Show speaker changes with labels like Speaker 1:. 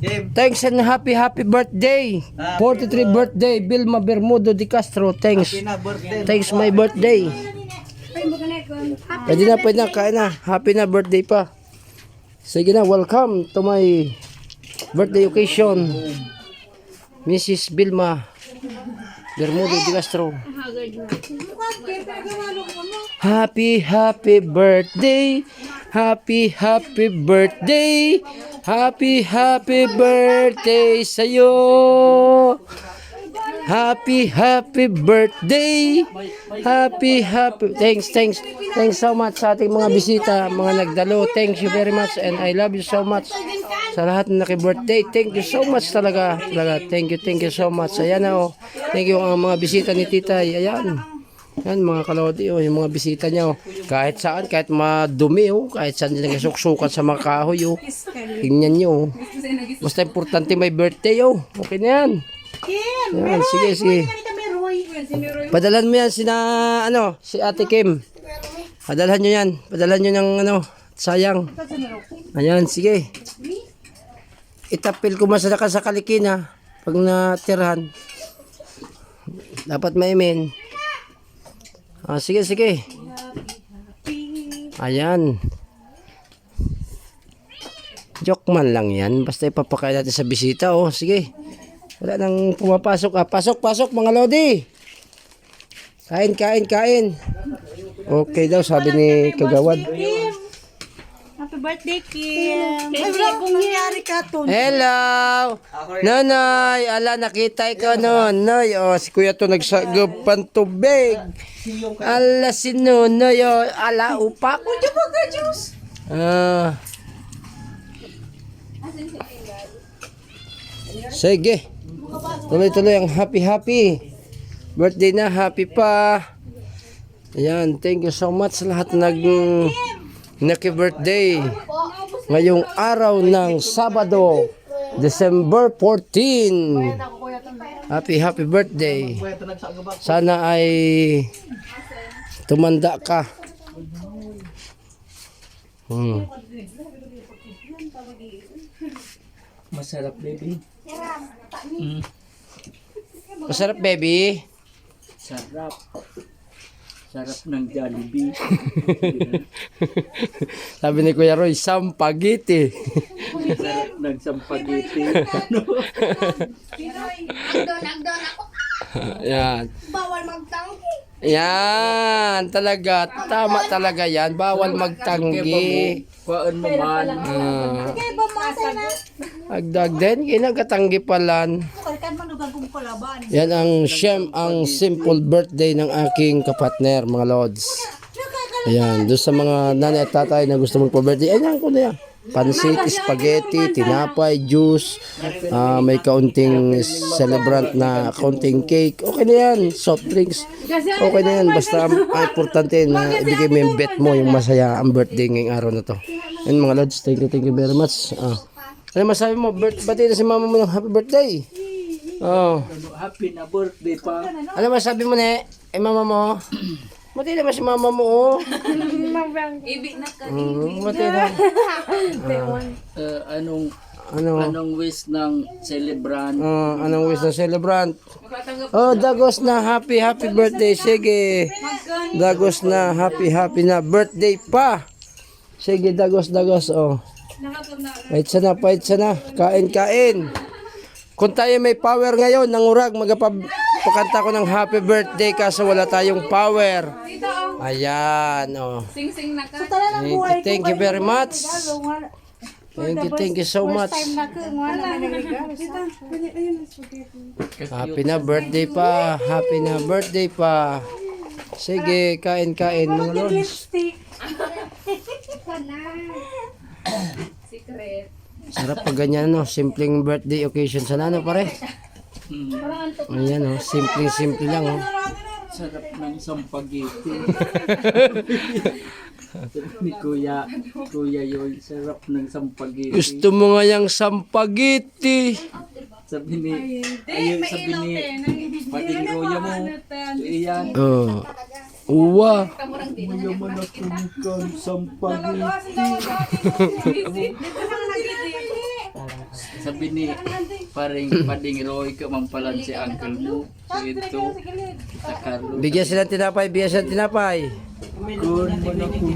Speaker 1: Game.
Speaker 2: Thanks and happy happy birthday. 43 birthday Vilma Bermudo de Castro. Thanks. Thanks my birthday. Pwede na, pwede na, kain na. Happy na birthday pa. Sige na, welcome to my birthday occasion. Mrs. Vilma Bermudo de Castro. Happy, happy birthday. Happy, happy birthday. Happy, happy birthday sa'yo. Happy, happy birthday. Happy, happy. Thanks, thanks. Thanks so much sa ating mga bisita, mga nagdalo. Thank you very much and I love you so much sa lahat na naki-birthday. Thank you so much talaga. Talaga. Thank you, thank you so much. Ayan na oh. Thank you ang mga bisita ni Titay. Ayan. Yan mga kalodi oh, yung mga bisita niya oh. Kahit saan, kahit madumi oh, kahit saan nila nasuksukan sa mga kahoy oh. Tingnan niyo oh. Basta importante may birthday oh. Okay na yan. Yan, sige, sige. Padalan mo yan sina, ano, si Ate Kim. Padalhan nyo yan. Padalhan nyo ng, ano, sayang. Ayan, sige. Itapil ko masala ka sa kalikina. Pag natirhan. Dapat maimin. Ah, sige, sige. Ayan. Joke man lang yan. Basta ipapakain natin sa bisita. Oh, sige. Wala nang pumapasok. Ah, pasok, pasok mga lodi. Kain, kain, kain. Okay daw, sabi ni Kagawad.
Speaker 3: Happy birthday, Kim! Ay, wala kung nangyari ka to.
Speaker 2: Hello! Nanay! Ala, nakita ikaw noon. Noy, oh, si kuya to nagsagop pan tubig. Ala, si Nonoy, oh, ala, upak. Ah. Sige. Tuloy-tuloy ang happy-happy. Birthday na, happy pa. Ayan, thank you so much sa lahat nag naki-birthday. Ngayong araw ng Sabado, December 14. Happy, happy birthday. Sana ay tumanda ka. Hmm.
Speaker 1: Masarap, baby.
Speaker 2: Masarap, baby.
Speaker 1: Sarap. Sarap ng Jollibee.
Speaker 2: Sabi ni Kuya Roy, sampagiti.
Speaker 1: Sarap ng sampagiti.
Speaker 2: Yan.
Speaker 3: Bawal magtangki.
Speaker 2: Yan, talaga. Tama talaga yan. Bawal magtanggi.
Speaker 1: Kuhaan mo man.
Speaker 2: Ah, agdag din, kinagatanggi palan.
Speaker 3: Kalkan
Speaker 2: Yan ang siyem, ang simple birthday ng aking kapatner, mga lords. Ayan, doon sa mga nanay at tatay na gusto magpa-birthday, ayan ko na yan. Pansit, spaghetti, tinapay, juice, ah, may kaunting celebrant na kaunting cake. Okay na yan, soft drinks. Okay na yan, basta ang, importante na ibigay mo yung bet mo, yung masaya ang birthday ngayong araw na to. Yan mga lords, thank you, thank you very much. Ah. Ano masabi mo? Birth, bati na si mama mo ng happy birthday. Oh.
Speaker 1: Happy na birthday pa.
Speaker 2: Ano masabi mo ne? Eh mama mo? Mati naman si mama mo oh.
Speaker 3: Ibi na ka.
Speaker 2: Mm, mati na.
Speaker 1: Uh, anong
Speaker 2: Ano?
Speaker 1: anong wish ng celebrant?
Speaker 2: Oh, anong wish ng celebrant? Oh, Dagos na happy happy birthday. Sige. Dagos na happy happy na birthday pa. Sige, Dagos, Dagos. Oh. Pahit sana, pahit sana. Kain, kain. Kung tayo may power ngayon, ng urag, magpapakanta ko ng happy birthday kaso wala tayong power. Ayan, oh.
Speaker 3: Sing-sing na ka.
Speaker 2: Thank you, thank you very much. Thank you, thank you so much. Happy na birthday pa. Happy na birthday pa. Sige, kain, kain mga lords.
Speaker 3: Secret.
Speaker 2: Sarap pag ganyan, no? Simpleng birthday occasion. Sana, no, pare? Ayan, no? Simpleng, simple lang, oh.
Speaker 1: Sarap ng sampagiti. ni Kuya, Kuya yun, sarap ng sampagiti.
Speaker 2: Gusto mo nga yung sampagiti.
Speaker 1: Sabi ni, ayun, sabi ni, pating Kuya mo, iyan,
Speaker 2: Oh. Uwa.
Speaker 1: mayaman ako ng sampagiti. sabi ni paring pading Roy ka man pala si uncle mo. So ito, kita Carlo.
Speaker 2: Bigyan sila ng tinapay, bigyan sila ng tinapay.
Speaker 1: Good, manakuni.